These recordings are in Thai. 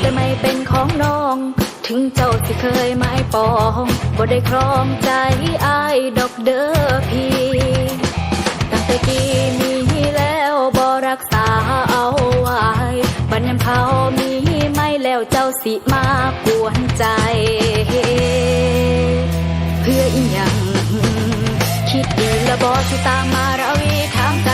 แต่ไม่เป็นของน้อง ถึงเจ้าสิเคยไม่ปองบ่ได้ครองใจอายดอกเด้อพี่ ตั้งแต่กี่มีแล้วบ่รักษาเอาไว้บัดยามเขามีไม่แล้วเจ้าสิมากวนใจ เพื่ออีหยังคิดดีแล้วบ่สิตามมาราวีถามใจ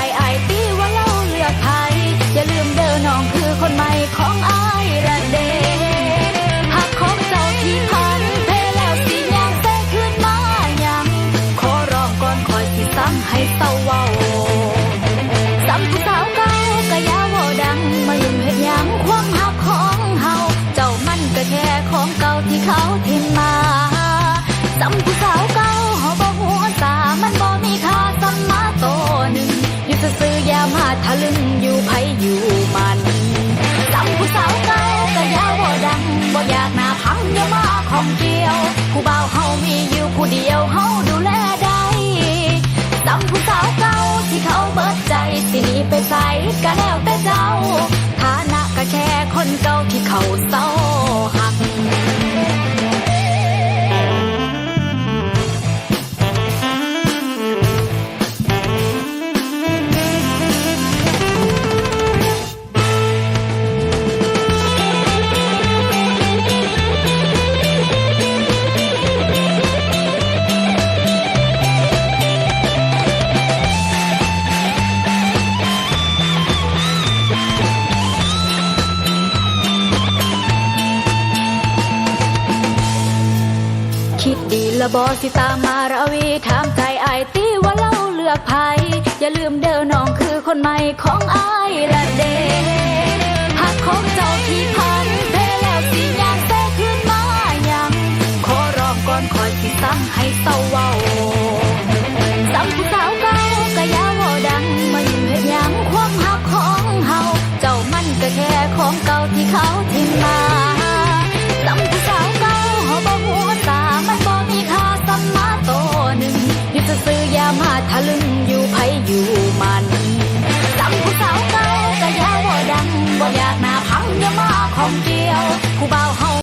ซ้ำให้เศร้าเว้าซ้ำผู้สาวเก่าก็ยาว่าดัง มายุ่งเห็ดหยังความหักของเฮาเจ้ามันก็แค่ของเก่าที่เขาทิ้งมาซ้ำผู้สาวเก่าเฮาบ่หัวตามันบ่มีค่าซ้ำมาโตหนึ่งอยู่ซื่อๆอย่ามาทะลึงอยู่ไผอยู่ หนีไป คิดดีละบอสิตามมาราวีถามใจไอายตีว่าเราเลือกไผอย่าลืมเด้อน้องคือคนใหม่ของไอายละเดหักของเจ้าที่พันเพแล้วสิยางแท้ขึ้นมายัง ขอร้องก่อนคอยสิซ้ำให้เศร้าเว้าซ้ำผู้สาวเก่าก็ยาว่าดังมายุ่งเฮ็ดยังความหักของเฮาเจ้ามันก็แค่ของเก่าที่เขาทิ้งมา มาทะลึงอยู่ไผอยู่มันจำผู้สาวเก่าก็ยาวบ่ดังบ่อยากหน้าพังอย่ามาของเดียวผู้บ่าวเฮา